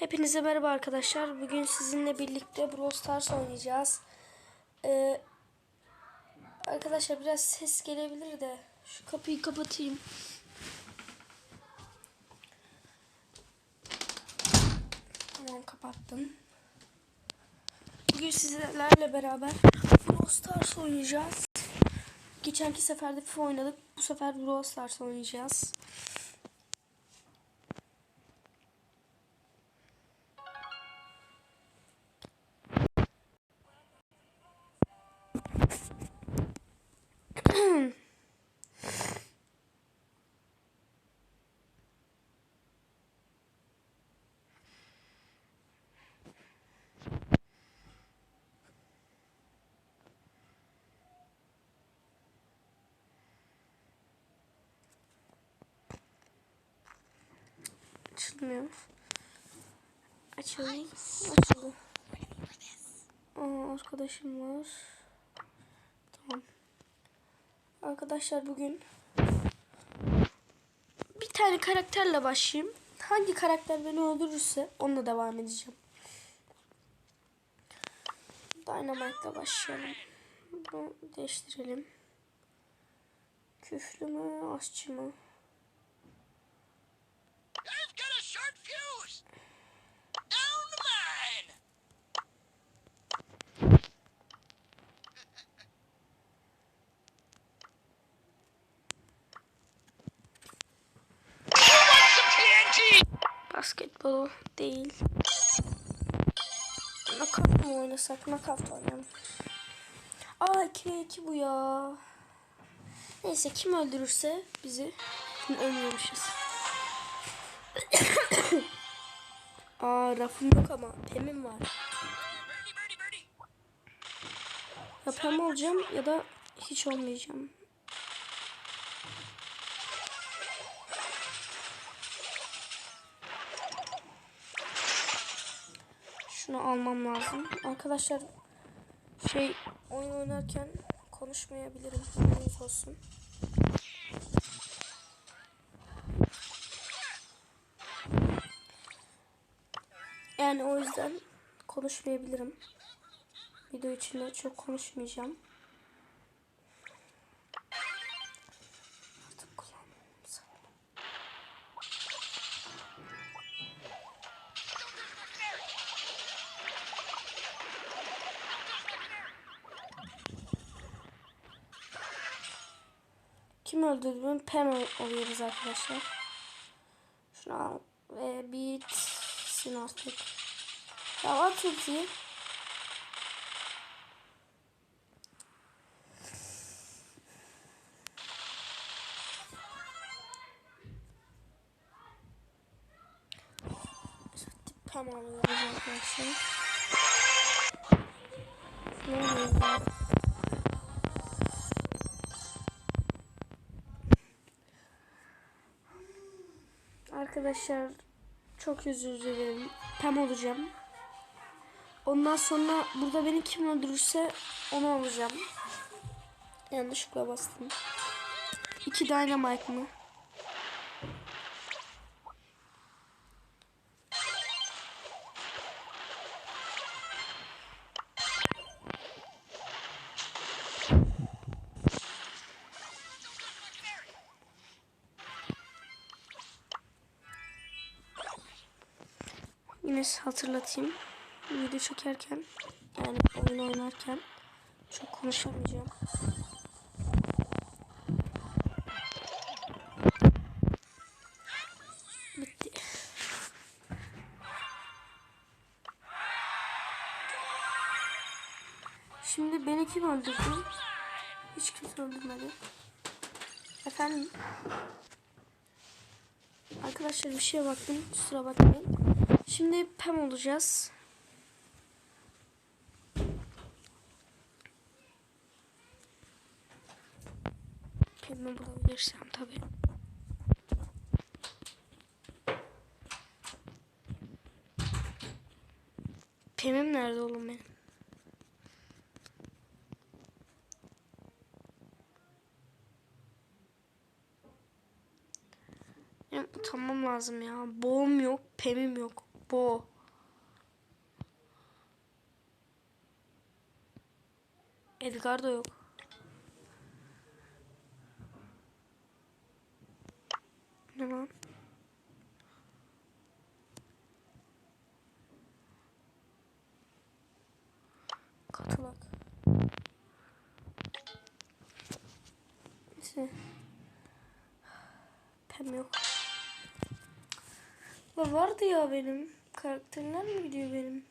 Hepinize merhaba arkadaşlar. Bugün sizinle birlikte Brawl Stars oynayacağız. Ee, arkadaşlar biraz ses gelebilir de şu kapıyı kapatayım. Tamam kapattım. Bugün sizlerle beraber Brawl Stars oynayacağız. Geçenki seferde FIFA oynadık. Bu sefer Brawl Stars oynayacağız. Açılmıyor. Açıldı. Açıldı. Aa, arkadaşım var. Tamam. Arkadaşlar bugün bir tane karakterle başlayayım. Hangi karakter beni öldürürse onunla devam edeceğim. Dynamite'la başlayalım. Bunu değiştirelim. Küflü mü, aşçı mı? Basketbol değil. Nakavt mı oynasak? Nakavt oynayalım. Aa 2 2 bu ya. Neyse kim öldürürse bizi Şimdi ölmüyormuşuz. Aa rafım yok ama pemim var. Ya pem olacağım ya da hiç olmayacağım. Şunu almam lazım. Arkadaşlar şey oyun oynarken konuşmayabilirim. Haberiniz olsun. Yani o yüzden konuşmayabilirim. Video içinde çok konuşmayacağım. Kim öldürdü? Pam oluyoruz arkadaşlar. Şunu al ve bitsin artık. Ya at ultiyi. Arkadaşlar çok özür dilerim. Pam olacağım. Ondan sonra burada beni kim öldürürse onu alacağım. Yanlışlıkla bastım. İki dynamite mı? Yine hatırlatayım. Video çekerken yani oyun oynarken çok konuşamayacağım. Bitti. Şimdi beni kim öldürdü? Hiç kimse öldürmedi. Efendim? Arkadaşlar bir şeye baktım. Kusura bakmayın. Şimdi Pam olacağız. Pam'i bulabilirsem tabii. Pam'im nerede oğlum benim? Benim utanmam lazım ya. Boğum yok, pemim yok bu. Edgar da yok. Ne lan? Katılak. Neyse. Pem yok. Ya vardı ya benim. Karakterler mi gidiyor benim?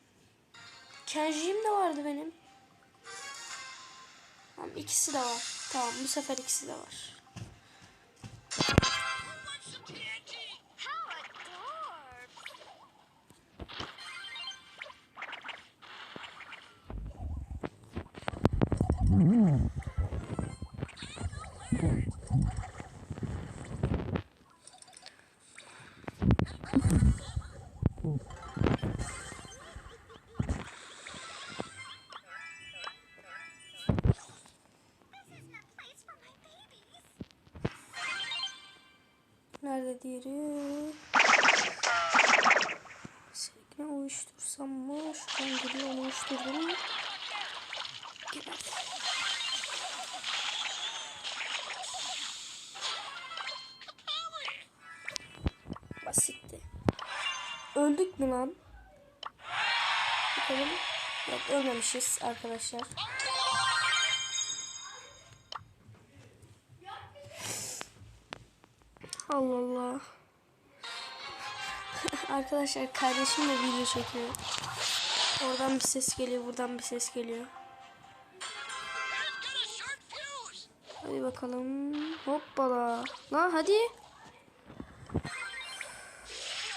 Kenji'm de vardı benim. Tamam ikisi de var. Tamam bu sefer ikisi de var. Diğeri? Sevgili uyuştursam mı? Şuradan geliyor onu uyuşturdum. Geber. Basitti. Öldük mü lan? Bakalım. Yok ölmemişiz arkadaşlar. Allah Allah. Arkadaşlar kardeşim de video çekiyor. Oradan bir ses geliyor, buradan bir ses geliyor. Hadi bakalım. Hoppala. Lan hadi.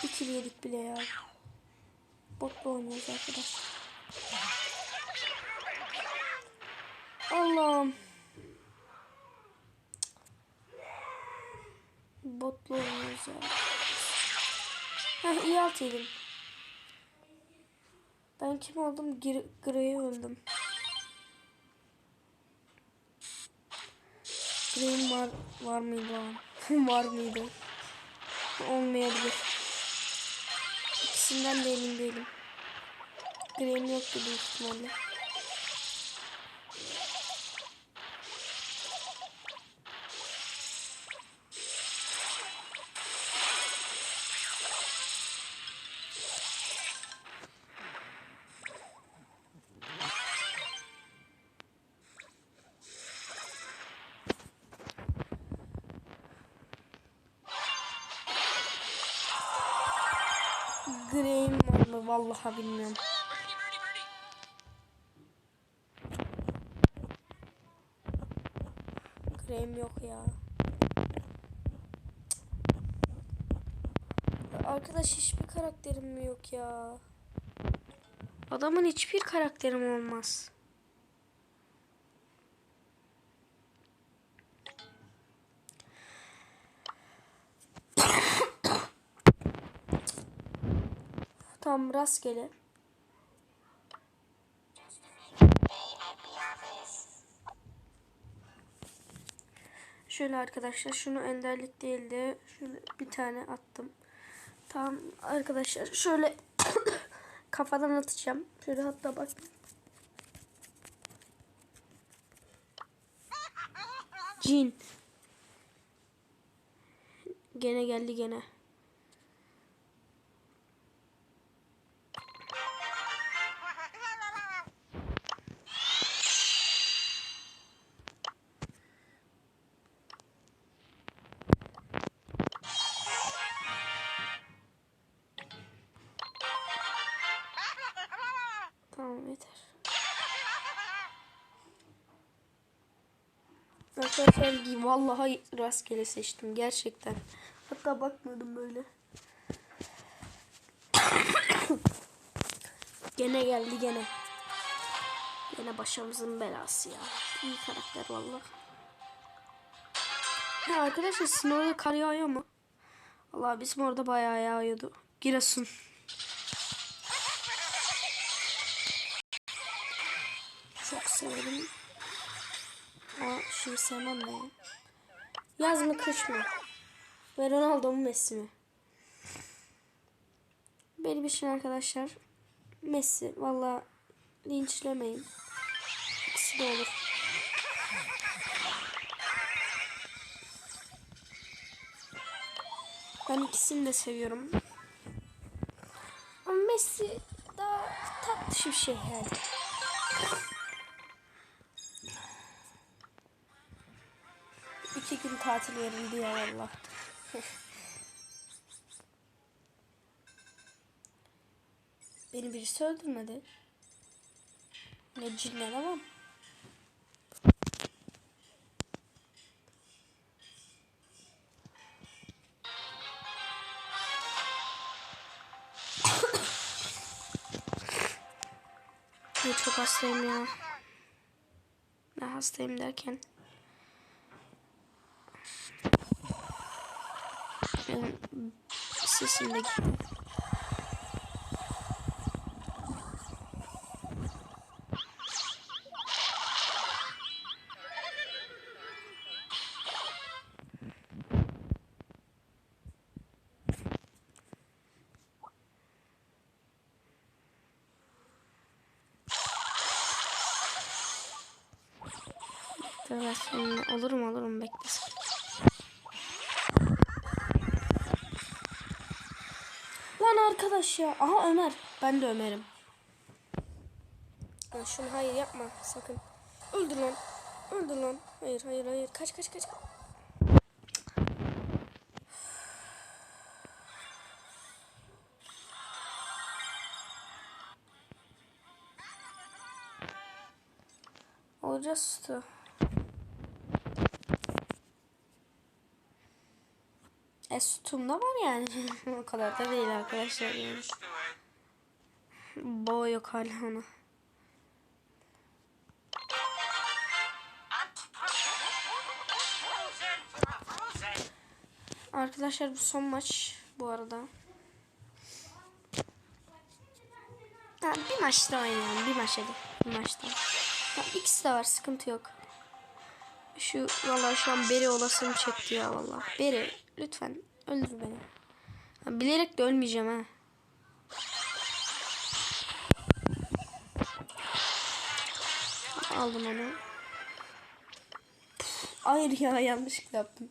İkili yedik bile ya. Botla oynuyoruz arkadaşlar. Allah'ım. Botla oynuyoruz ya. Heh iyi alt yedim. Ben kim oldum? Grey'e öldüm. Grey'in var, var mıydı lan? var mıydı? Olmayabilir. İkisinden de emin değilim. Grey'in yoktu büyük ihtimalle. Vallahi bilmiyorum. Krem yok ya. Arkadaş hiçbir karakterim mi yok ya? Adamın hiçbir karakterim olmaz. Tam rastgele. Şöyle arkadaşlar şunu enderlik değil de şöyle bir tane attım. Tamam arkadaşlar şöyle kafadan atacağım. Şöyle hatta bak. Cin. Gene geldi gene. Gi- vallahi rastgele seçtim gerçekten. Hatta bakmadım böyle. gene geldi gene. Gene başımızın belası ya. İyi karakter vallahi. Ya arkadaşlar sizin orada kar yağıyor mu? Allah bizim orada bayağı yağıyordu. Giresun. Çok severim. Ama şimdi sevmem ben. Yaz mı kış mı? Ve Ronaldo mu Messi mi? Benim için arkadaşlar Messi valla linçlemeyin. İkisi de olur. Ben ikisini de seviyorum. Ama Messi daha tatlı bir şey yani. Tatil verildi ya valla. Beni birisi öldürmedi. Ne cinler ama. Çok hastayım ya. Ben hastayım derken. Benim sesim olurum olurum beklesin. Arkadaş ya. Aha Ömer. Ben de Ömer'im. Ya şunu hayır yapma sakın. Öldür lan. Öldür lan. Hayır hayır hayır. Kaç kaç kaç. Olacağız sütü. Sütumda var yani. o kadar da değil arkadaşlar. Yani. Boğa yok hala ona. Arkadaşlar bu son maç bu arada. Ha, bir maç daha oynayalım. Bir maç hadi. Bir maç daha. Ha, ikisi de var. Sıkıntı yok. Şu vallahi şu an Beri olasım çekti ya vallahi. Beri lütfen öldür beni. Ha, bilerek de ölmeyeceğim ha. Aldım onu. Hayır ya yanlışlıkla yaptım.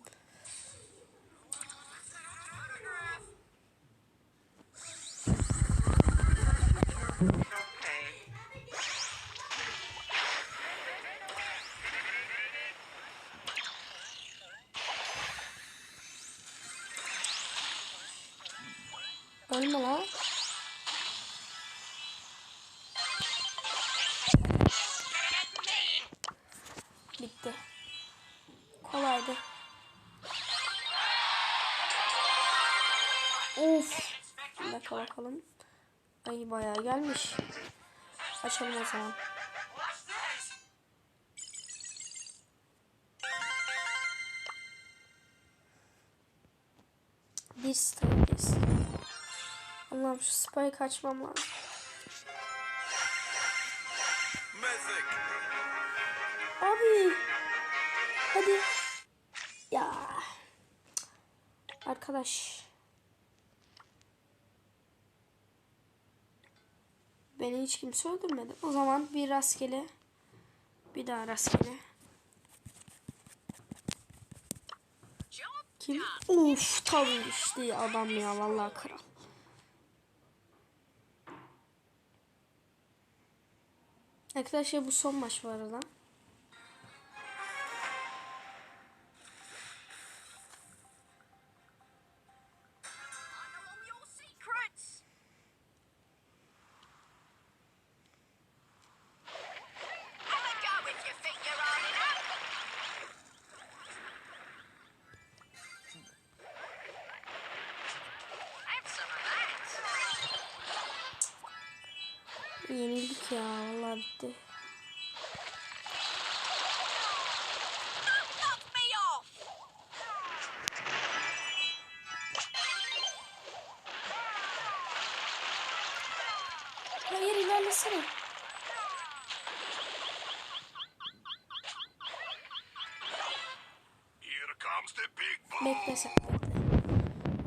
Bakalım. Ay bayağı gelmiş. Açalım o zaman. Bir stabiliz. Allah'ım şu spike açmam lazım. Abi. Hadi. Ya. Arkadaş. Beni hiç kimse öldürmedi. O zaman bir rastgele. Bir daha rastgele. Kim? Of tabii işte adam ya vallahi kral. Arkadaşlar bu son maç bu arada. Arkadaşlar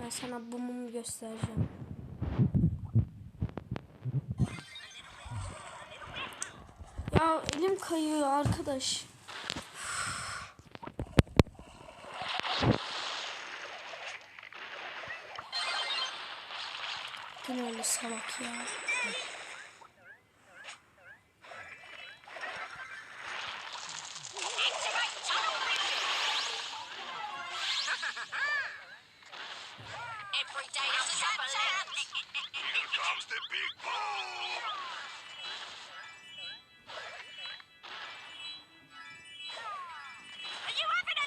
ben sana bumumu göstereceğim. Ya elim kayıyor arkadaş. Kim öyle salak ya?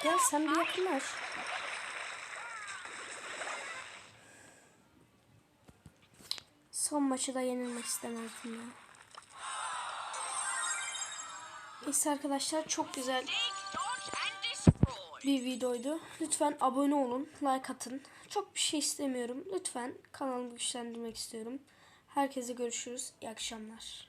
Gel sen bir yakınlaş. Son maçı da yenilmek istemezdim ya. Neyse arkadaşlar çok güzel bir videoydu. Lütfen abone olun, like atın. Çok bir şey istemiyorum. Lütfen kanalımı güçlendirmek istiyorum. Herkese görüşürüz. İyi akşamlar.